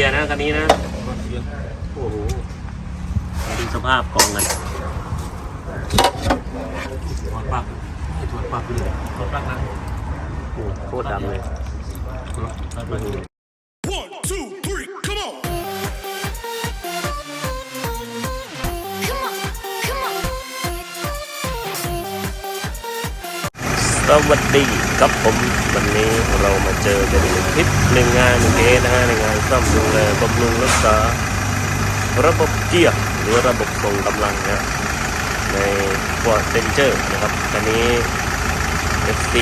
กียร์นะคันนี้นะ โอ้โหมาดูสภาพกองกันถอดปลั๊กให้ถอดปลั๊กเลยถอดปลั๊กนะโอ้โหโคตรดำเลย สวัสดีครับผมวันนี้เรามาเจอกันในคลิปหนึ่งงานหนึ่งเทสนะฮะในงานซ่อมดูแลบำรุงรักษาระบบเกียร์หรือระบบส่งกำลังนะใน Ford Ranger นะครับคันนี้ FC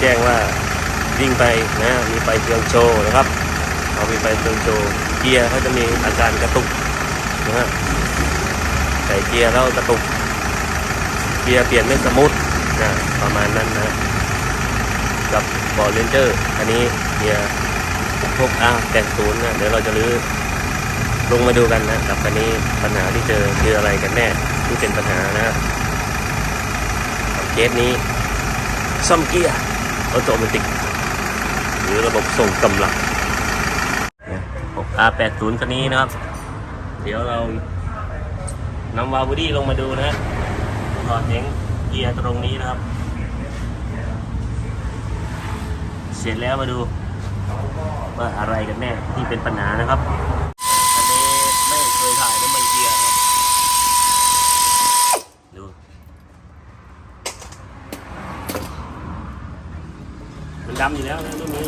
แจ้งว่าวิ่งไปนะมีไฟเตือนโชว์นะครับเขามีไฟเตือนโชว์เกียร์เขาจะมีอาการกระตุกนะฮะใส่เกียร์แล้วกระตุกเกียร์เปลี่ยนไม่สมูทะประมาณนั้นนะกับบอลเลนเจอร์อันนี้เกียพวกอาแต่งศูนย์นะเดี๋ยวเราจะรื้อลงมาดูกันนะกับคันนี้ปัญหาที่เจอคืออะไรกันแน่ที่เป็นปัญหานะกับเคสนี้ซ่อมเกียร์ออโตเมติก หรือระบบส่งกำลัง6 R80 คันนี้นะครับ เดี๋ยวเรานำวาลวบอดี้ลงมาดูนะถอดเสียง เกียร์ตรงนี้นะครับ เสร็จแล้วมาดูว่าอะไรกันแน่ที่เป็นปัญหานะครับอันนี้ไม่เคยถ่ายน้ำมันเกียร์ครับ ดูมันดำอยู่แล้วนะรุ่นนี้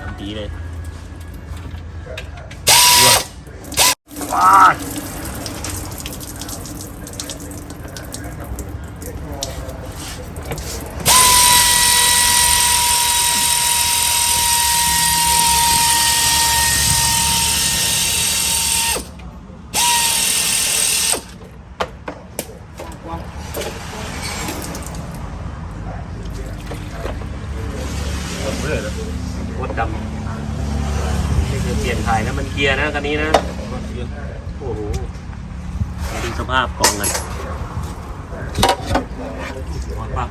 ดำปีเลยว้าว เบื่อแล้วโคตรดำนี่คือเปลี่ยนถ่ายนะมันเกียร์นะคันนี้นะ โอ้โหมาดูสภาพกองกันถอดปลั๊ก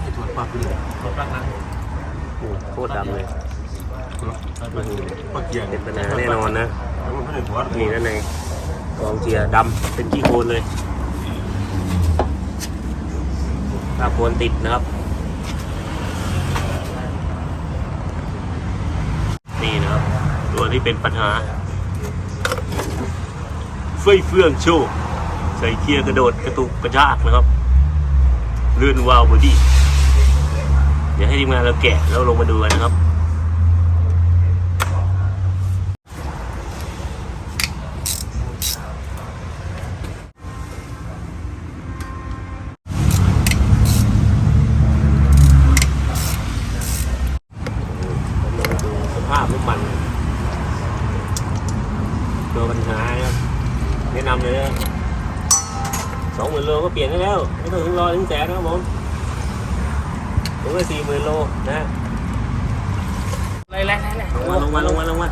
ให้ถอดปลั๊กเลยถอดปลั๊กนะโอ้โหโคตรดำเลยถอดปลั๊กปลั๊กเกียร์เป็นปัญหาแน่นอนนะไม่ได้ถอดนี่ด้านในกองเกียร์ดำเป็นขี้โคลนเลยถ้าโคลนติดนะครับ นี่นะครับ ตัวที่เป็นปัญหา เฟื่อยเฟื่องโชว์ใส่เกียร์กระโดดกระตุกกระชากนะครับ เลื่อนวาล์วบอดี้ เดี๋ยวให้ทีมงานเราแกะแล้วลงมาดูกันนะครับ ผมก็สี่หมื่นโลนะฮะไล่ไล่ไล่ไล่ลงมาลงมาลงมาลงมา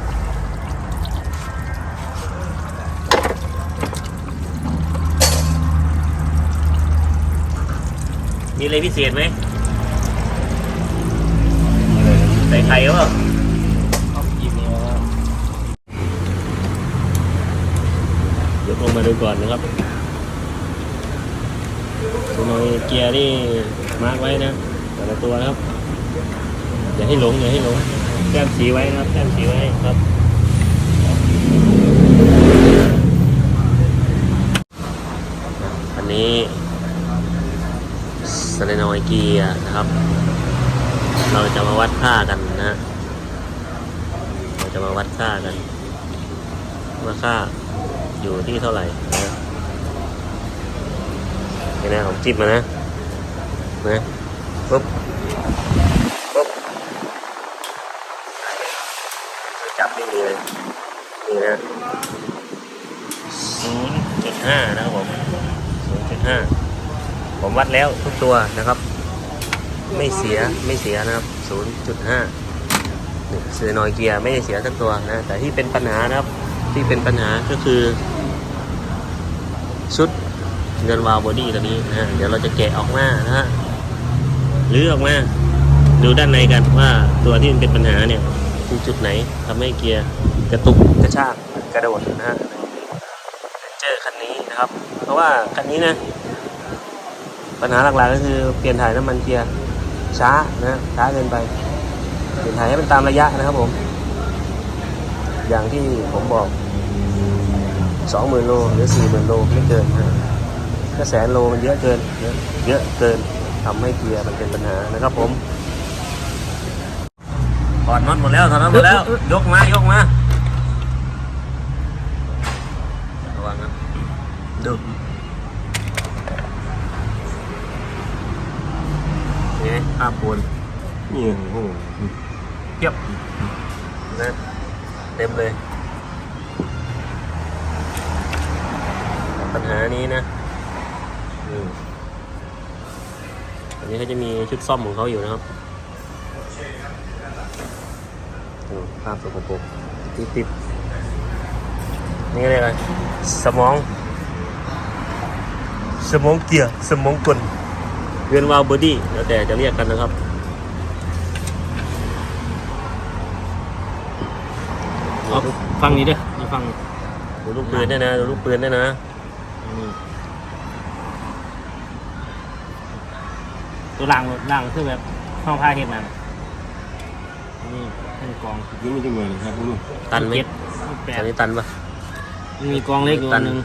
มีอะไรพิเศษไหมใส่ไข่หรือเปล่าเอาอีเมลยกลงมาดูก่อนนะครับตัวน้เกียร์นี่มาร์กไว้นะ ละตัวนะครับ อย่าให้หลงอย่าให้หลงแต้มสีไว้นะครับแต้มสีไว้ครับอันนี้สเลนอยเกียนะครับ เราจะมาวัดค่ากันนะฮะเราจะมาวัดค่ากันว่าค่าอยู่ที่เท่าไหร่นะนี่นะผมจิ้มมานะนะ ปุ๊บปุ๊บจับไม่มีเลยนี่นะศูนย์จุดห้านะครับผมศูนย์จุดห้าผมวัดแล้วทุกตัวนะครับ ไม่เสียไม่เสียนะครับศูนย์จุดห้าเสือนอยเกียร์ไม่ได้เสียสักตัวนะแต่ที่เป็นปัญหานะครับที่เป็นปัญหาก็คือ ชุดเงินวาวบอดี้ตัวนี้นะฮะเดี๋ยวเราจะแกะออกมานะฮะ หรือออกมาดูด้านในกันว่าตัวที่มันเป็นปัญหาเนี่ยคือจุดไหนทำให้เกียร์กระตุกกระชากกระโดดนะฮะเจอคันนี้นะครับ เพราะว่าคันนี้นะปัญหาหลักๆก็คือเปลี่ยนถ่ายน้ำมันเกียร์ช้านะช้าเกินไปเปลี่ยนถ่ายให้มันตามระยะนะครับผม อย่างที่ผมบอกสองหมื่นโลหรือสี่หมื่นโลไม่เกินนะแสนโลมันเยอะเกินเยอะเกิน ทำให้เกียร์มันเป็นปัญหานะครับผมถอดน็อตหมดแล้วถอดน็อตหมดแล้ว ยกมายกมาระวังนะดูนี่ภาพปูนนี่โอ้โหเทียบนะเต็มเลย ปัญหานี้นะอืมอั นนี้เขาจะมีชุดซ่อมของเขาอยู่นะครับดูภาพสกปรกติดติดๆนี่เรียกอะไรสมอง สมองเกียร์สมองกลเวียนวาล์วบอดี้แล้วแต่จะเรียกกันนะครับเอาฟังนี้เด้อมาฟังดูลูกปืนด้วยนะดูลูกปืนด้วยนะ ตัวล่างล่างคือแบบห้องผ้าเห็ดนั่นนี่ขึ้นกองนี่มันจะเหมือนครับคุณลุงตันไหมเจ็ดแปอัดนนี้ตันปะมีกองเล็กอยู่ตัอันนหนึ่ง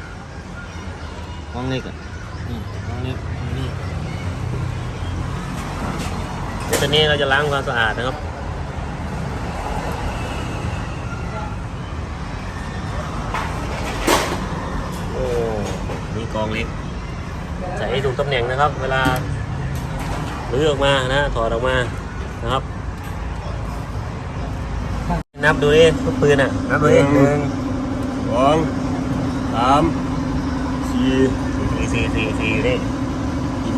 กองเล็กอะนี่กองเล็กนี่เดี๋ยวตอนนี้เราจะล้างความสะอาดนะครับโอ้นี่กองเล็กใส่ให้ถูกตำแหน่งนะครับ เวลา ลื้อออกมานะถอดออกมานะครับ นับดูดิลูกปืนอะนับดูดิหนึ่งสองสามสี่สี่สี่สี่สี่อยู่นี่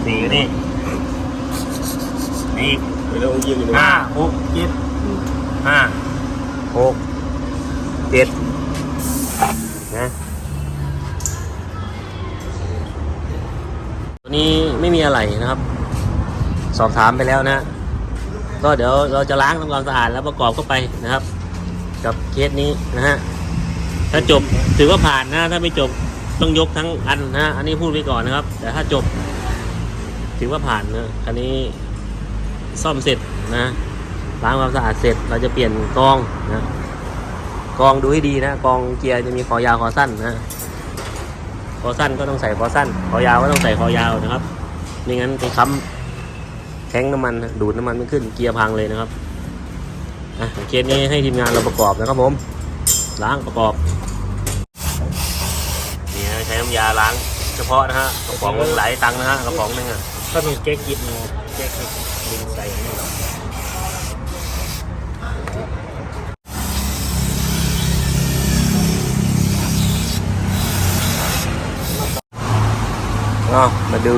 สี่อยู่นี่นี่ไปแล้วองค์ยิงอยู่ห้าหกเจ็ดห้าหกเจ็ดนะตัวนี้ไม่มีอะไรนะครับ สอบถามไปแล้วนะ ก็เดี๋ยวเราจะล้างทำความสะอาดแล้วประกอบเข้าไปนะครับ กับเคสนี้นะฮะถ้าจบถือว่าผ่านนะถ้าไม่จบต้องยกทั้งอันนะอันนี้พูดไว้ก่อนนะครับ แต่ถ้าจบ ถือว่าผ่านนะคันนี้ซ่อมเสร็จนะล้างความสะอาดเสร็จเราจะเปลี่ยนกองนะกองดูให้ดีนะกองเกียร์จะมีคอยาวคอสั้นนะคอสั้นก็ต้องใส่คอสั้นคอยาวก็ต้องใส่คอยาวนะครับไม่งั้นไปค้ำ แข้งน้ำมันนะดูดน้ำมันไม่ขึ้นเกียร์พังเลยนะครับอะเคสนี้ให้ทีมงานเราประกอบนะครับผมล้างประกอบนี่นะใช้น้ำยาล้างเฉพาะนะฮะกระป๋องหลายตังค์นะฮะกระป๋องหนึงอะก็มีแก๊กกิดนะแก๊กกิดดึงใส่นี่ก็มาดู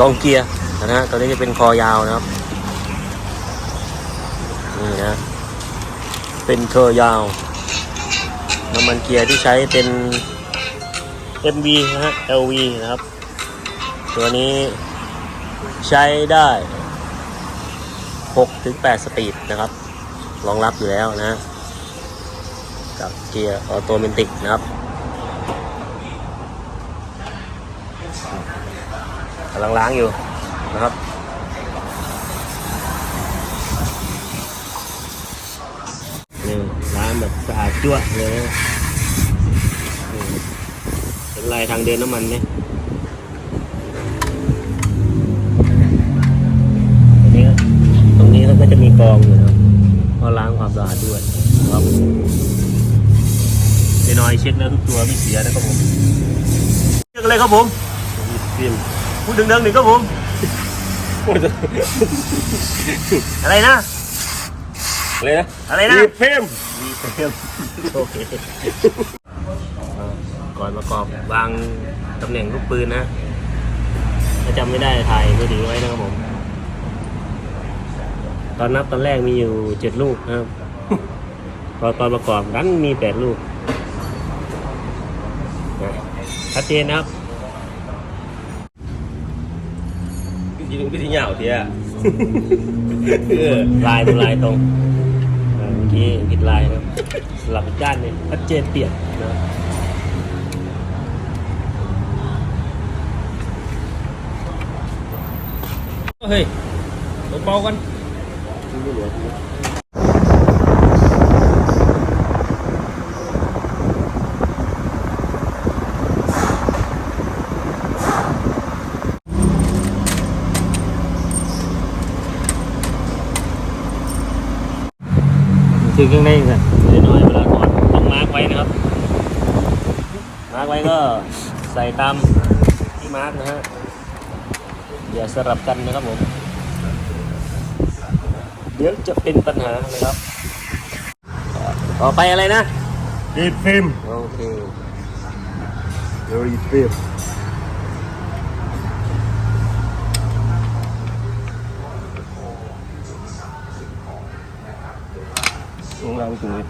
กองเกียร์ นะฮะตัวนี้จะเป็นคอยาวนะครับนี่นะเป็นเคอยาวน้ำมันเกียร์ที่ใช้เป็น MV นะฮะ LV นะครับ ตัวนี้ใช้ได้6ถึง8สปีดนะครับรองรับอยู่แล้วนะ กับเกียร์ออโตเมติกนะครับกำลังล้างอยู่ นะครับ นี่ล้างแบบสะอาดจ้วเลยนะเห็นลายทางเดินน้ำมันไหมตรงนี้ตรงนี้ก็จะมีกองอยู่นะครับก็ล้างความสะอาดด้วยนะครับเจนอยเช็คแล้วทุกตัวไม่เสียนะครับผมเช็คอะไรครับผมฟิล์มพูดดังๆหนึ่งครับผม อะไรนะ อะไรนะอะไรนะรีบเพิ่มโอเคก่อนประกอบวางตำแหน่งลูกปืนนะถ้าจำไม่ได้ถ่ายมือถือไว้นะครับผม ตอนนับตอนแรกมีอยู่เจ็ดลูกนะครับพอตอนประกอบดันมีแปดลูกนะชัดเจนนะครับ ยิงพี่ที่เหยาเทียอืลายดูลายตรงอ่าเมื่อกี้ผิดลายนะสลับอีกด้านหนึงชัดเจนเปลี่ยนนะเฮ้ยเบาๆกันคือ เครื่องเร่งกันน้อยเวลาถอดต้องมาร์กไว้นะครับ มาร์กไว้ก็ใส่ตามที่มาร์กนะฮะอย่าสลับกันนะครับผม เดี๋ยวจะเป็นปัญหานะครับ ต่อไปอะไรนะรีดฟิล์มโอเคเดี๋ยวรีดฟิล์ม ลงล่างตรงนี้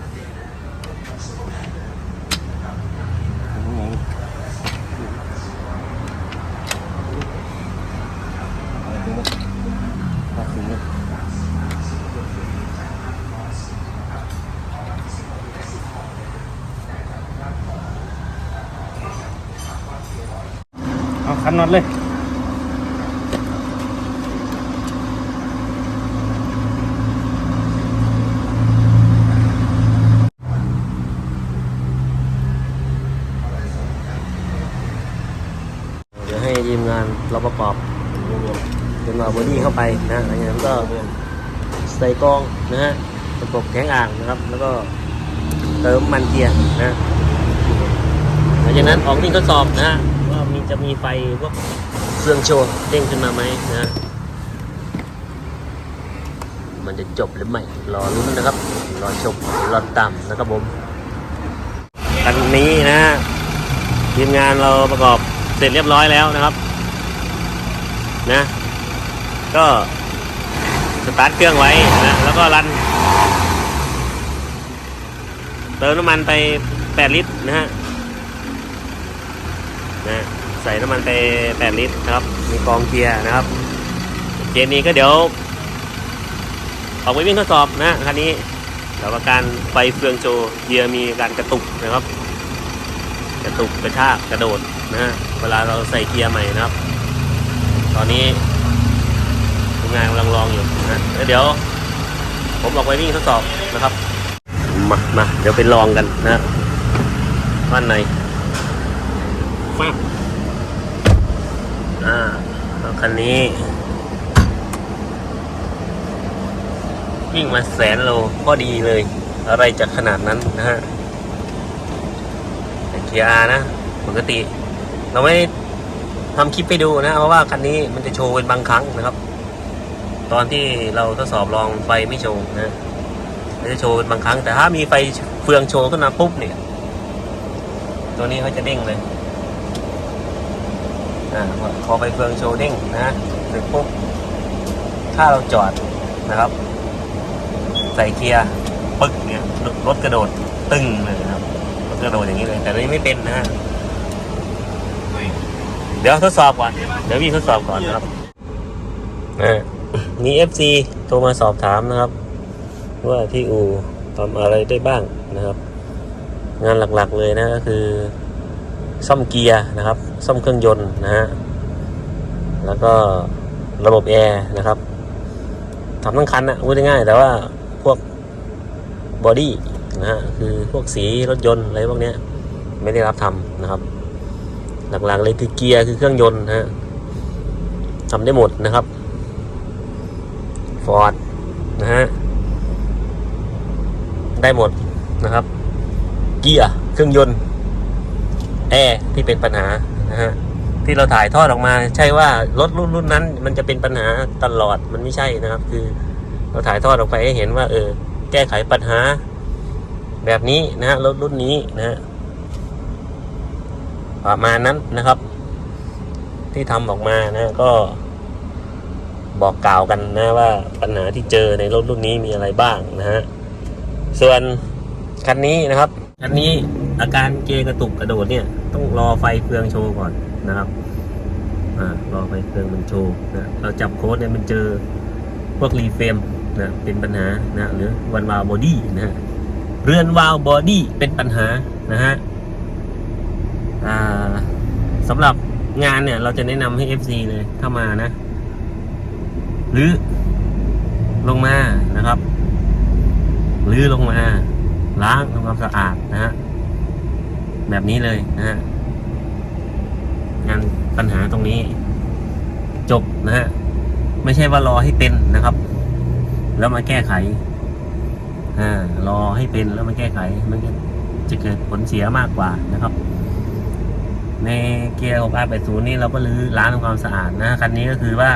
ลงล่างอะไรตรงนี้ตัดตรงนี้ เอาคันน็อตเลย เดี๋ยวให้ทีมงานเราประกอบเป็นมาบอดี้เข้า ไปนะหลังจากนั้นก็ใส่กรองนะฮะประกบแข็งอ่างนะครับ แล้วก็เติมมันเกียร์นะหลังจากนั้นออกวิ่งทดสอบนะฮะว่ามีจะมีไฟพวกเครื่องโชว์เด้งขึ้นมาไหมนะมันจะจบหรือไม่รอรุ้นนะครับ รอชมรอตามนะครับผมคันนี้นะฮะทีมงานเราประกอบเสร็จเรียบร้อยแล้วนะครับ นะ ก็สตาร์ทเครื่องไว้นะแล้วก็รัน เติมน้ำมันไป 8 ลิตรนะฮะนะใส่น้ำมันไป 8 ลิตรครับ มีกองเกียร์นะครับ เกมนี้ก็เดี๋ยว ออกไปวิ่งทดสอบนะคันนี้แล้วก็การไฟเฟืองโชว์เกียร์มีการกระตุกนะครับ กระตุกกระชากกระโดดนะฮะเวลาเราใส่เกียร์ใหม่นะครับ ตอนนี้ มงานกำลังลองอยู่นะแล้วเดี๋ยว ผมออกไปวิ่งทดสอบนะครับ มามาเดี๋ยวไปลองกันนะว่านในมาอ่าแล้วคันนี้ วิ่งมาแสนโลก็ดีเลย อะไรจะขนาดนั้นนะฮะแต่เกียร์ R นะ ปกติ เราไม่ได้ทำคลิปไปดูนะ เพราะว่าคันนี้มันจะโชว์เป็นบางครั้งนะครับ ตอนที่เราทดสอบลองไฟไม่โชว์นะมันจะโชว์บางครั้งแต่ถ้ามีไฟเฟืองโชว์ขึ้นมาปุ๊บเนี่ย ตัวนี้เขาจะเด้งเลยอ่าพอไฟเฟืองโชว์เด้งนะเสร็จปุ๊บถ้าเราจอดนะครับ ใส่เกียร์ปึ๊กเนี่ยรถกระโดดตึงเลยนะครับรถกระโดดอย่างนี้เลย แต่นี้ไม่เป็นนะฮะเดี๋ยวทดสอบก่อน เดี๋ยวพี่ทดสอบก่อนนะครับเอ่า มี FC โทรมาสอบถามนะครับ ว่าที่อูทำอะไรได้บ้างนะครับ งานหลักๆเลยนะก็คือ ซ่อมเกียร์นะครับ ซ่อมเครื่องยนต์นะฮะแล้วก็ระบบแอร์นะครับทำทั้งคันนะพูดง่ายๆแต่ว่าพวกบอดี้นะฮะคือพวกสีรถยนต์อะไรพวกเนี้ยไม่ได้รับทำนะครับ หลักๆเลยคือเกียร์คือเครื่องยนต์นะฮะทำได้หมดนะครับ ฟอร์ดนะฮะ ได้หมดนะครับ เกียร์เครื่องยนต์ แอร์ที่เป็นปัญหานะฮะที่เราถ่ายทอดออกมา ใช่ว่ารถรุ่นรุ่นนั้น มันจะเป็นปัญหาตลอดมันไม่ใช่นะครับ คือเราถ่ายทอดออกไปให้เห็นว่า เออ แก้ไขปัญหา แบบนี้นะฮะรถรุ่นนี้นะฮะประมาณนั้นนะครับ ที่ทำออกมานะก็ บอกกล่าวกันนะว่าปัญหาที่เจอในรถรุ่นนี้มีอะไรบ้างนะฮะ ส่วนคันนี้นะครับ คันนี้อาการเกยกระตุกกระโดดเนี่ย ต้องรอไฟเฟืองโชว์ก่อนนะครับอ่ารอไฟเฟืองมันโชว์นะเราจับโค้ดเนี่ยมันเจอพวกรีเฟรมนะเป็นปัญหานะหรือวันวาลบอดี้นะฮะเรือนวาลบอดี้เป็นปัญหานะฮะอ่าสำหรับงานเนี่ยเราจะแนะนำให้ FC เลยถ้ามานะ หรือลงมานะครับหรือลงมาล้างทำความสะอาดนะฮะแบบนี้เลยนะฮะงานปัญหาตรงนี้ จบนะฮะไม่ใช่ว่ารอให้เป็นนะครับ แล้วมาแก้ไขอ่ารอให้เป็นแล้วมาแก้ไขมันจะเกิดผลเสียมากกว่านะครับ ในเกียร์ของ R80 นี่เราก็รื้อล้างทำความสะอาดนะคันนี้ก็คือว่า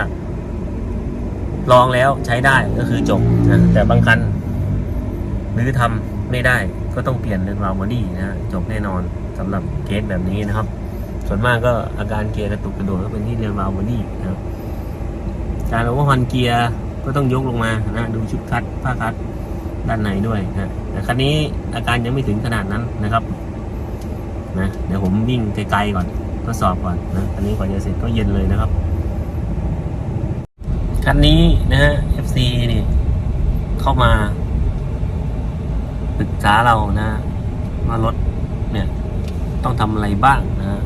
ลองแล้วใช้ได้ก็คือจบนะแต่บางคันหรือทำไม่ได้ก็ต้องเปลี่ยนเรือนวาวบอดี้นะจบแน่นอนสำหรับเคสแบบนี้นะครับ ส่วนมากก็อาการเกียร์กระตุกกระโดดก็เป็นที่เรือนวาวบอดี้นะครับการโอเวอร์ฮอนเกียร์ก็ต้องยกลงมานะดูชุดคัดผ้าคัดด้านในด้วยนะแต่คันนี้อาการยังไม่ถึงขนาดนั้นนะครับนะเดี๋ยวผมวิ่งไกลๆก่อนทดสอบก่อนนะอันนี้กว่าจะเสร็จก็เย็นเลยนะครับ คันนี้นะฮะ FC นี่เข้ามาปรึกษาเรานะว่ารถเนี่ย ต้องทำอะไรบ้างนะ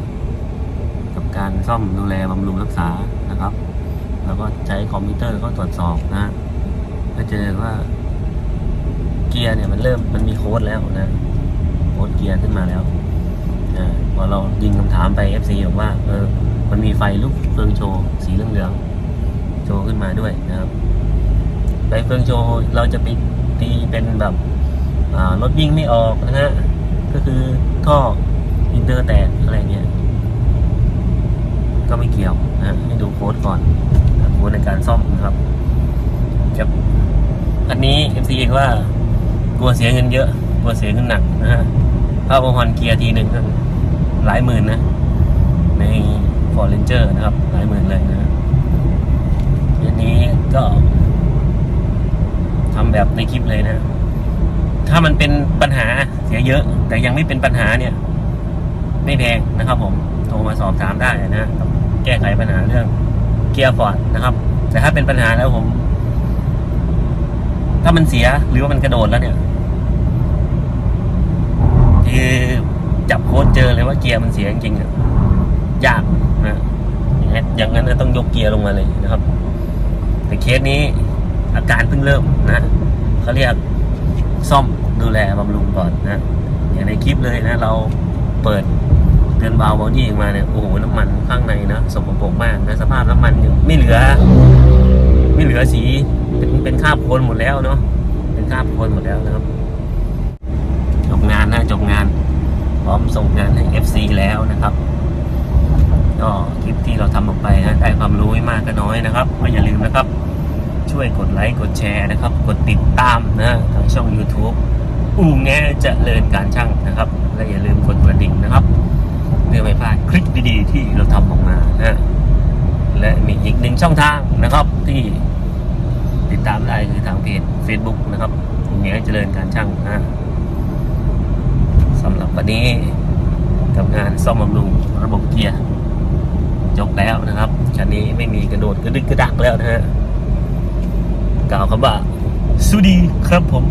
กับการซ่อมดูแลบำรุงรักษานะครับ แล้วก็ใช้คอมพิวเตอร์ก็ตรวจสอบนะก็เจอว่า เกียร์เนี่ยมันเริ่มมันมีโค้ดแล้วนะโค้ดเกียร์ขึ้นมาแล้วอาพอเรายิงคำถามไป FC บอกว่าเออมันมีไฟลุกเฟืองโชว์สีเหลืองๆ โชว์ขึ้นมาด้วยนะครับไฟเฟืองโชว์เราจะไปตีเป็นแบบรถวิ่งไม่ออกนะฮะก็คือท่ออินเตอร์แตกอะไรเงี้ยก็ไม่เกี่ยวนะให้ดูโค้ดก่อนโค้ดในการซ่อมนะครับครับอันนี้ FC เองว่ากลัวเสียเงินเยอะกลัวเสียเงินหนักนะฮะถ้าโอฮอนเกียร์ทีหนึ่งหลายหมื่นนะ ใน f o r r a n g e r นะครับ หลายหมื่นเลยนะ อันนี้ก็ทำแบบในคลิปเลยนะ ถ้ามันเป็นปัญหาเสียเยอะ แต่ยังไม่เป็นปัญหาเนี่ย ไม่แพงนะครับผมโทรมาสอบถามได้นะฮะแก้ไขปัญหาเรื่องเกียร์ฟอร์ดนะครับ แต่ถ้าเป็นปัญหาแล้วผม ถ้ามันเสียหรือว่ามันกระโดดแล้วเนี่ยคือจับโค้ดเจอเลยว่าเกียร์มันเสียจริงๆอะยากนะอย่างนั้นต้องยกเกียร์ลงมาเลยนะครับ แต่เคสนี้อาการเพิ่งเริ่มนะเขาเรียกซ่อมดูแลบำรุงก่อนนะอย่างในคลิปเลยนะเราเปิดเดือนเบาวบอดี้มาเนี่ยโอ้โหน้ำมันข้างในนะสกปรกมากนะสภาพน้ำมันยังไม่เหลือ ไม่เหลือสีเป็นเป็นคราบโคลนหมดแล้วเนาะเป็นคราบโคลนหมดแล้วนะครับจบงานนะจบงาน พร้อมส่งงานให้ FC แล้วนะครับ ก็คลิปที่เราทำออกไปนะได้ความรู้ไม่มากก็น้อยนะครับก็อย่าลืมนะครับ ช่วยกดไลค์กดแชร์นะครับ กดติดตามนะทางช่อง YouTube อู่แงเจะเลินการช่างนะครับ และอย่าลืมกดกระดิ่งนะครับเพื่อไม่พลาดคลิปดีๆที่เราทำออกมานะและมีอีกหนึ่งช่องทางนะครับที่ติดตามได้คือทางเพจ Facebook นะครับอู่แงเจริญการช่างนะสำหรับวันนี้กับงานซ่อมบำรุงระบบเกียร์ จบแล้วนะครับคันนี้ไม่มีกระโดดกระดึกกระดักแล้วนะฮะกล่าวคำว่าสุดีครับผม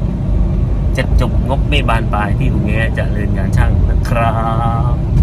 จะจบงบไม่บานปลายที่อุงแงจะเรียนงานช่างนะครับ